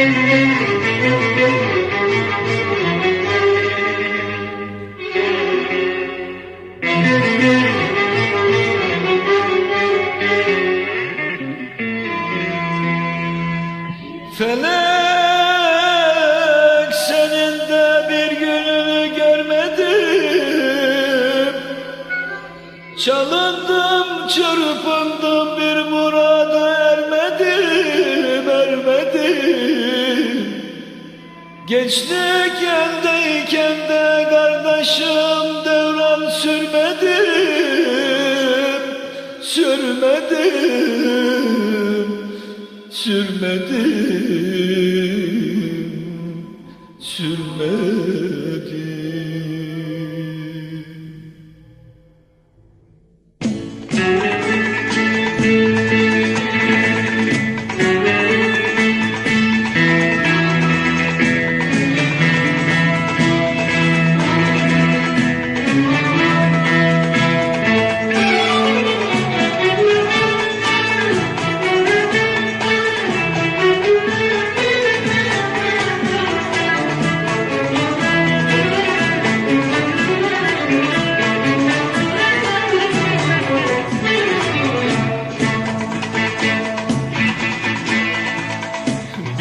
Felek senin bir gününü görmedim. Çalındım çırpındım bir murada Gençlik eldeyken de kardeşim devran sürmedim Sürmedim Sürmedim Sürmedim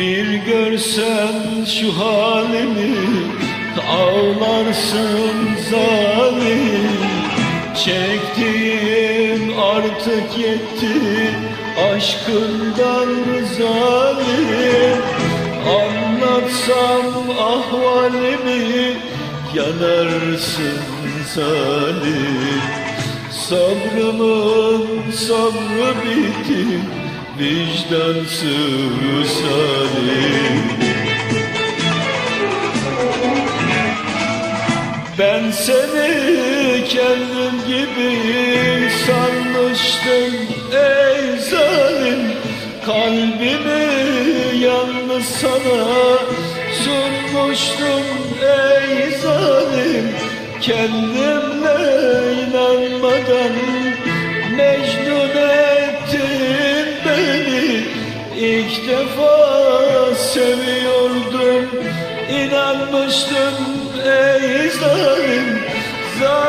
Bir görsen şu halimi Ağlarsın zalim Çektiğim artık yetti Aşkından zalim Anlatsam ahvalimi Yanarsın zalim Sabrımın sabrı bitti Vicdansız halim Ben seni kendim gibi sanmıştım ey zalim. Kalbimi yalnız sana sunmuştum ey zalim. Kendimle inanmadan İlk defa seviyordum İnanmıştım ey zalim Zalim,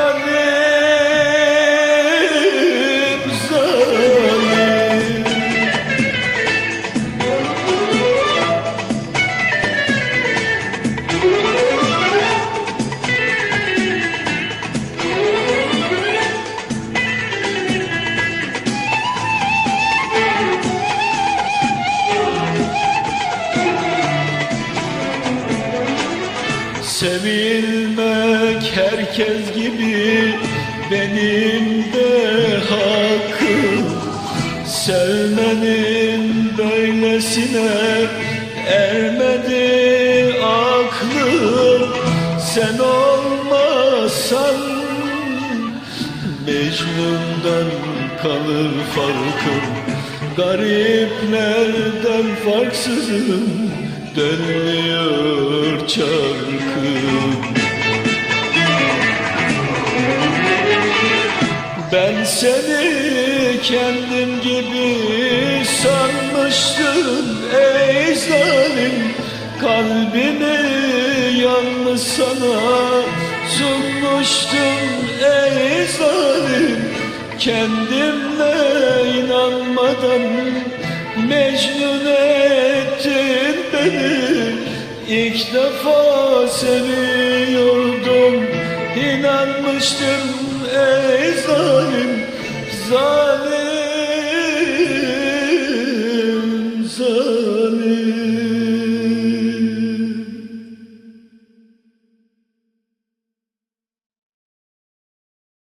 Sevilmek herkes gibi benim de hakkım. Sevmenin böylesine ermedi aklım. Sen olmasan Mecnun'dan kalır farkım. Gariplerden farksızım Dönüyor çarkım Ben seni kendim gibi sanmıştım ey zalim. Kalbimi yalnız sana sunmuştum ey zalim. Kendimle inanmadan Mecnun ettin beni İlk defa seviyordum İnanmıştım ey zalim Zalim